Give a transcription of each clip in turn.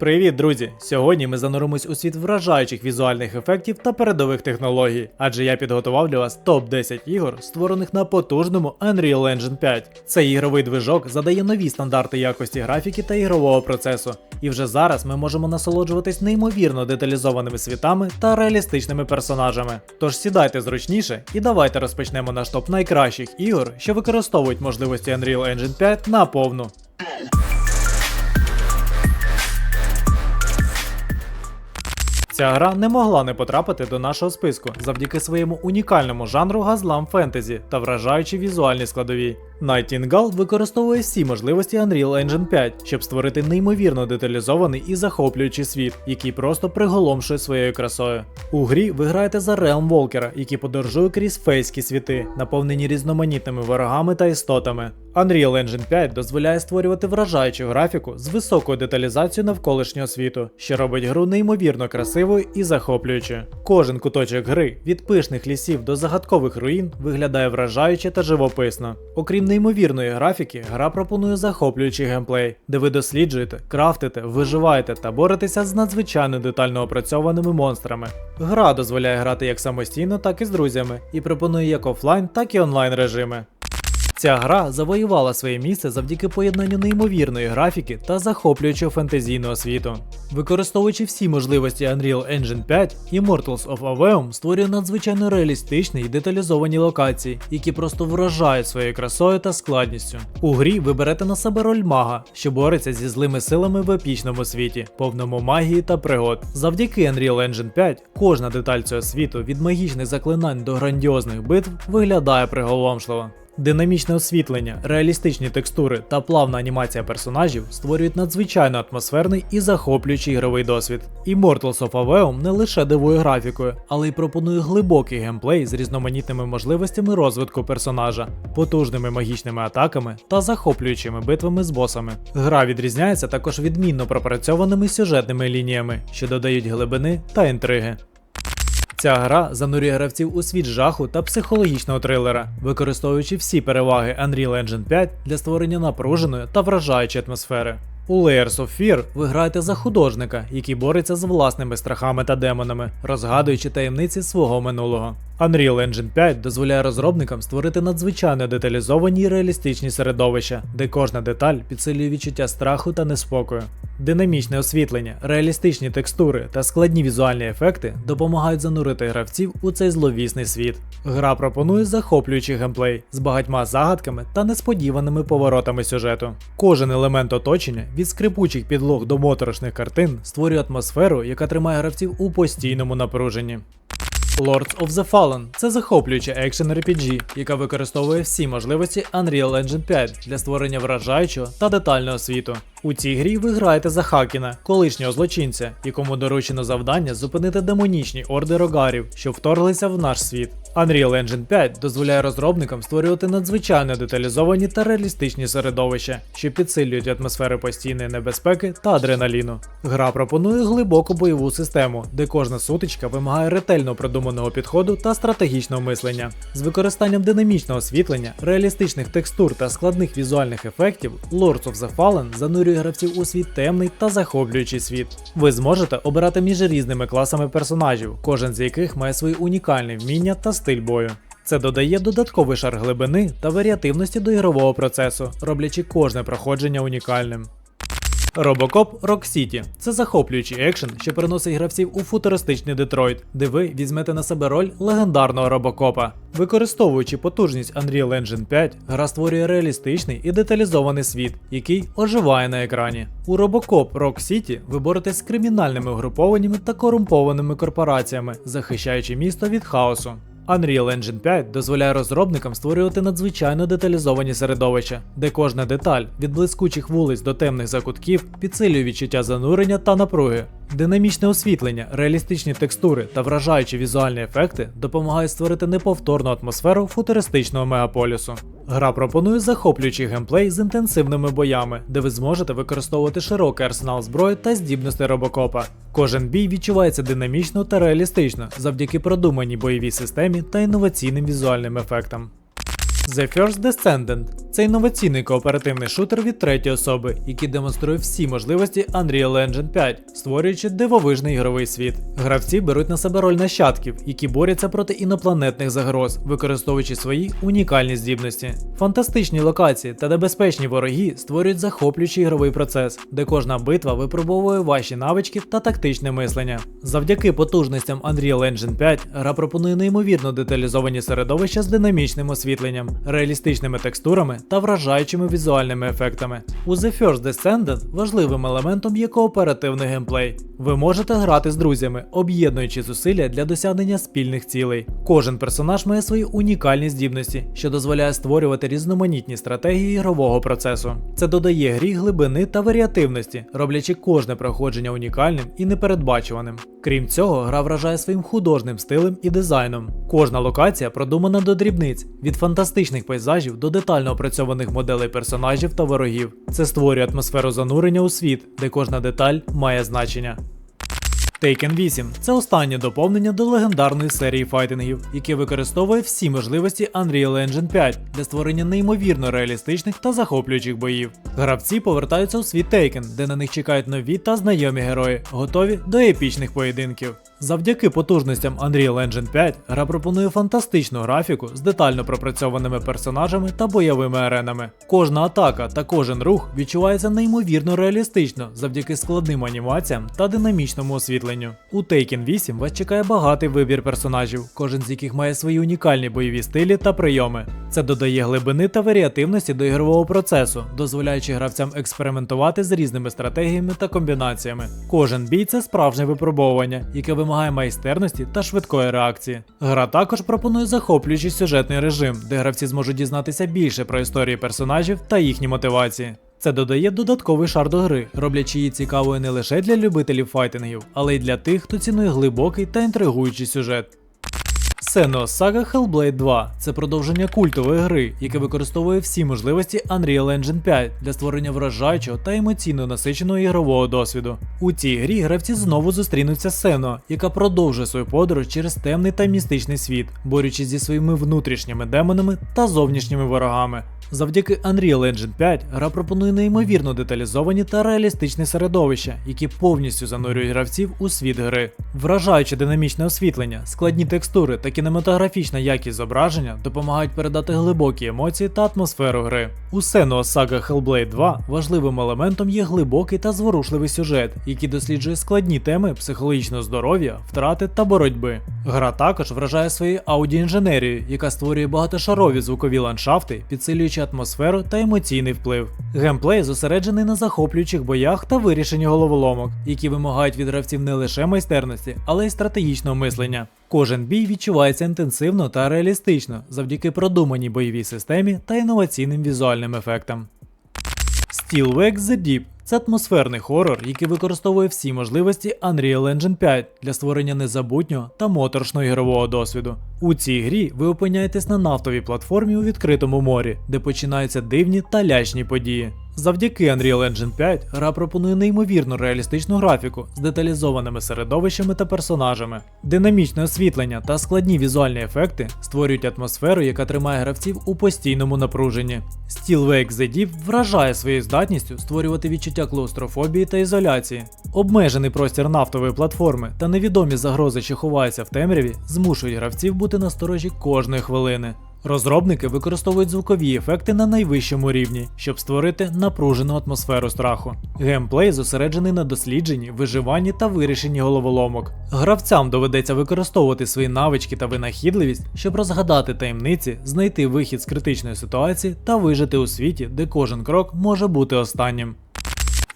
Привіт, друзі! Сьогодні ми зануримось у світ вражаючих візуальних ефектів та передових технологій, адже я підготував для вас топ-10 ігор, створених на потужному Unreal Engine 5. Цей ігровий движок задає нові стандарти якості графіки та ігрового процесу. І вже зараз ми можемо насолоджуватись неймовірно деталізованими світами та реалістичними персонажами. Тож сідайте зручніше і давайте розпочнемо наш топ найкращих ігор, що використовують можливості Unreal Engine 5 на повну. Ця гра не могла не потрапити до нашого списку завдяки своєму унікальному жанру газлам фентезі та вражаючій візуальній складовій. Nightingale використовує всі можливості Unreal Engine 5, щоб створити неймовірно деталізований і захоплюючий світ, який просто приголомшує своєю красою. У грі ви граєте за Realm Walker, який подорожує крізь фейські світи, наповнені різноманітними ворогами та істотами. Unreal Engine 5 дозволяє створювати вражаючу графіку з високою деталізацією навколишнього світу, що робить гру неймовірно красивою і захоплюючою. Кожен куточок гри, від пишних лісів до загадкових руїн, виглядає вражаюче та живописно. Окрім неймовірної графіки, гра пропонує захоплюючий геймплей, де ви досліджуєте, крафтите, виживаєте та боретеся з надзвичайно детально опрацьованими монстрами. Гра дозволяє грати як самостійно, так і з друзями, і пропонує як офлайн, так і онлайн режими. Ця гра завоювала своє місце завдяки поєднанню неймовірної графіки та захоплюючого фентезійного світу. Використовуючи всі можливості Unreal Engine 5, Immortals of Aveum створює надзвичайно реалістичні і деталізовані локації, які просто вражають своєю красою та складністю. У грі ви берете на себе роль мага, що бореться зі злими силами в епічному світі, повному магії та пригод. Завдяки Unreal Engine 5 кожна деталь цього світу від магічних заклинань до грандіозних битв виглядає приголомшливо. Динамічне освітлення, реалістичні текстури та плавна анімація персонажів створюють надзвичайно атмосферний і захоплюючий ігровий досвід. Immortals of Aveum не лише дивує графікою, але й пропонує глибокий геймплей з різноманітними можливостями розвитку персонажа, потужними магічними атаками та захоплюючими битвами з босами. Гра відрізняється також відмінно пропрацьованими сюжетними лініями, що додають глибини та інтриги. Ця гра занурює гравців у світ жаху та психологічного трилера, використовуючи всі переваги Unreal Engine 5 для створення напруженої та вражаючої атмосфери. У Layers of Fear ви граєте за художника, який бореться з власними страхами та демонами, розгадуючи таємниці свого минулого. Unreal Engine 5 дозволяє розробникам створити надзвичайно деталізовані і реалістичні середовища, де кожна деталь підсилює відчуття страху та неспокою. Динамічне освітлення, реалістичні текстури та складні візуальні ефекти допомагають занурити гравців у цей зловісний світ. Гра пропонує захоплюючий геймплей з багатьма загадками та несподіваними поворотами сюжету. Кожен елемент оточення від скрипучих підлог до моторошних картин створює атмосферу, яка тримає гравців у постійному напруженні. Lords of the Fallen це захоплююча екшен RPG, яка використовує всі можливості Unreal Engine 5 для створення вражаючого та детального світу. У цій грі ви граєте за Хакіна, колишнього злочинця, якому доручено завдання зупинити демонічні орди рогарів, що вторглися в наш світ. Unreal Engine 5 дозволяє розробникам створювати надзвичайно деталізовані та реалістичні середовища, що підсилюють атмосфери постійної небезпеки та адреналіну. Гра пропонує глибоку бойову систему, де кожна сутичка вимагає ретельно продуманого підходу та стратегічного мислення. З використанням динамічного освітлення, реалістичних текстур та складних візуальних ефектів, Lords of the Fallen занурює гравців у світ темний та захоплюючий світ. Ви зможете обирати між різними класами персонажів, кожен з яких має свої унікальні вміння та стиль бою. Це додає додатковий шар глибини та варіативності до ігрового процесу, роблячи кожне проходження унікальним. Робокоп Rock City – це захоплюючий екшен, що переносить гравців у футуристичний Детройт, де ви візьмете на себе роль легендарного робокопа. Використовуючи потужність Unreal Engine 5, гра створює реалістичний і деталізований світ, який оживає на екрані. У Робокоп Rock City ви боретесь з кримінальними угрупованнями та корумпованими корпораціями, захищаючи місто від хаосу. Unreal Engine 5 дозволяє розробникам створювати надзвичайно деталізовані середовища, де кожна деталь від блискучих вулиць до темних закутків підсилює відчуття занурення та напруги. Динамічне освітлення, реалістичні текстури та вражаючі візуальні ефекти допомагають створити неповторну атмосферу футуристичного мегаполісу. Гра пропонує захоплюючий геймплей з інтенсивними боями, де ви зможете використовувати широкий арсенал зброї та здібностей робокопа. Кожен бій відчувається динамічно та реалістично завдяки продуманій бойовій системі та інноваційним візуальним ефектам. The First Descendant це інноваційний кооперативний шутер від третьої особи, який демонструє всі можливості Unreal Engine 5, створюючи дивовижний ігровий світ. Гравці беруть на себе роль нащадків, які борються проти інопланетних загроз, використовуючи свої унікальні здібності. Фантастичні локації та небезпечні вороги створюють захоплюючий ігровий процес, де кожна битва випробовує ваші навички та тактичне мислення. Завдяки потужностям Unreal Engine 5 гра пропонує неймовірно деталізовані середовища з динамічним освітленням, реалістичними текстурами та вражаючими візуальними ефектами. У The First Descendant важливим елементом є кооперативний геймплей. Ви можете грати з друзями, об'єднуючи зусилля для досягнення спільних цілей. Кожен персонаж має свої унікальні здібності, що дозволяє створювати різноманітні стратегії ігрового процесу. Це додає грі глибини та варіативності, роблячи кожне проходження унікальним і непередбачуваним. Крім цього, гра вражає своїм художним стилем і дизайном. Кожна локація продумана до дрібниць, від фантастичних пейзажів до детально опрацьованих моделей персонажів та ворогів. Це створює атмосферу занурення у світ, де кожна деталь має значення. Taken 8 це останнє доповнення до легендарної серії файтингів, яке використовує всі можливості Unreal Engine 5 для створення неймовірно реалістичних та захоплюючих боїв. Гравці повертаються у світ Taken, де на них чекають нові та знайомі герої, готові до епічних поєдинків. Завдяки потужностям Unreal Engine 5 гра пропонує фантастичну графіку з детально пропрацьованими персонажами та бойовими аренами. Кожна атака та кожен рух відчувається неймовірно реалістично завдяки складним анімаціям та динамічному освітленню. У Taken 8 вас чекає багатий вибір персонажів, кожен з яких має свої унікальні бойові стилі та прийоми. Це додає глибини та варіативності до ігрового процесу, дозволяючи гравцям експериментувати з різними стратегіями та комбінаціями. Кожен бій це справжнє випробовування, яке вимагає майстерності та швидкої реакції. Гра також пропонує захоплюючий сюжетний режим, де гравці зможуть дізнатися більше про історії персонажів та їхні мотивації. Це додає додатковий шар до гри, роблячи її цікавою не лише для любителів файтингів, але й для тих, хто цінує глибокий та інтригуючий сюжет. Сено Saga Hellblade 2 це продовження культової гри, яке використовує всі можливості Unreal Engine 5 для створення вражаючого та емоційно насиченого ігрового досвіду. У цій грі гравці знову зустрінуться Сено, яка продовжує свою подорож через темний та містичний світ, борючись зі своїми внутрішніми демонами та зовнішніми ворогами. Завдяки Unreal Engine 5 гра пропонує неймовірно деталізовані та реалістичні середовища, які повністю занурюють гравців у світ гри. Вражаюче динамічне освітлення, складні текстури та кінематографічна якість зображення допомагають передати глибокі емоції та атмосферу гри. У Senua Saga Hellblade 2 важливим елементом є глибокий та зворушливий сюжет, який досліджує складні теми психологічного здоров'я, втрати та боротьби. Гра також вражає своєю аудіоінженерією, яка створює багатошарові звукові ландшафти, підсилюючи атмосферу та емоційний вплив. Геймплей зосереджений на захоплюючих боях та вирішенні головоломок, які вимагають від гравців не лише майстерності, але й стратегічного мислення. Кожен бій відчувається інтенсивно та реалістично завдяки продуманій бойовій системі та інноваційним візуальним ефектам. Steelwake The Deep це атмосферний хорор, який використовує всі можливості Unreal Engine 5 для створення незабутнього та моторшного ігрового досвіду. У цій грі ви опиняєтесь на нафтовій платформі у відкритому морі, де починаються дивні та лячні події. Завдяки Unreal Engine 5 гра пропонує неймовірно реалістичну графіку з деталізованими середовищами та персонажами. Динамічне освітлення та складні візуальні ефекти створюють атмосферу, яка тримає гравців у постійному напруженні. Steelwake The Deep вражає своєю здатністю створювати відчуття клаустрофобії та ізоляції. Обмежений простір нафтової платформи та невідомі загрози, що ховаються в темряві, змушують гравців бути насторожі кожної хвилини. Розробники використовують звукові ефекти на найвищому рівні, щоб створити напружену атмосферу страху. Геймплей зосереджений на дослідженні, виживанні та вирішенні головоломок. Гравцям доведеться використовувати свої навички та винахідливість, щоб розгадати таємниці, знайти вихід з критичної ситуації та вижити у світі, де кожен крок може бути останнім.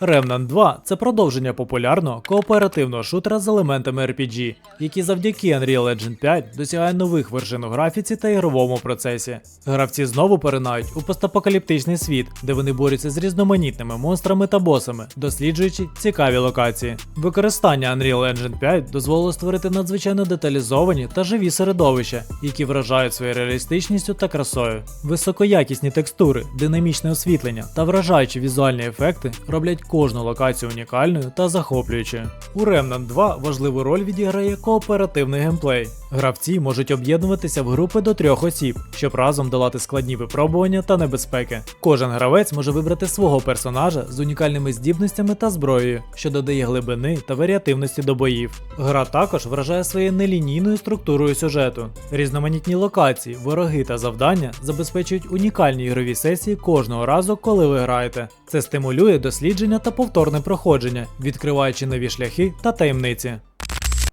Remnant 2 це продовження популярного кооперативного шутера з елементами RPG, який завдяки Unreal Engine 5 досягає нових вершин у графіці та ігровому процесі. Гравці знову поринають у постапокаліптичний світ, де вони борються з різноманітними монстрами та босами, досліджуючи цікаві локації. Використання Unreal Engine 5 дозволило створити надзвичайно деталізовані та живі середовища, які вражають своєю реалістичністю та красою. Високоякісні текстури, динамічне освітлення та вражаючі візуальні ефекти роблять кожну локацію унікальною та захоплюючою. У Remnant 2 важливу роль відіграє кооперативний геймплей. Гравці можуть об'єднуватися в групи до трьох осіб, щоб разом долати складні випробування та небезпеки. Кожен гравець може вибрати свого персонажа з унікальними здібностями та зброєю, що додає глибини та варіативності до боїв. Гра також вражає своєю нелінійною структурою сюжету. Різноманітні локації, вороги та завдання забезпечують унікальні ігрові сесії кожного разу, коли ви граєте. Це стимулює дослідження та повторне проходження, відкриваючи нові шляхи та таємниці.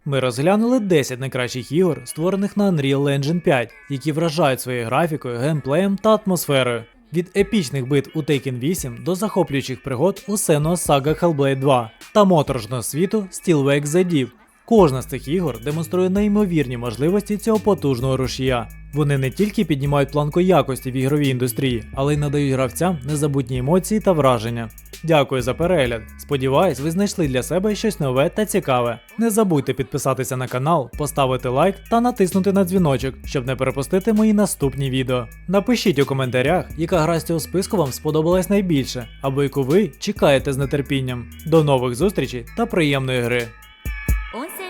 Ми розглянули 10 найкращих ігор, створених на Unreal Engine 5, які вражають своєю графікою, геймплеєм та атмосферою. Від епічних бит у Taken 8 до захоплюючих пригод у Senua's Saga Hellblade 2 та моторожного світу Steel Wake The Deep. Кожна з цих ігор демонструє неймовірні можливості цього потужного рушія. Вони не тільки піднімають планку якості в ігровій індустрії, але й надають гравцям незабутні емоції та враження. Дякую за перегляд. Сподіваюсь, ви знайшли для себе щось нове та цікаве. Не забудьте підписатися на канал, поставити лайк та натиснути на дзвіночок, щоб не перепустити мої наступні відео. Напишіть у коментарях, яка гра з цього списку вам сподобалась найбільше, або яку ви чекаєте з нетерпінням. До нових зустрічей та приємної гри! 音声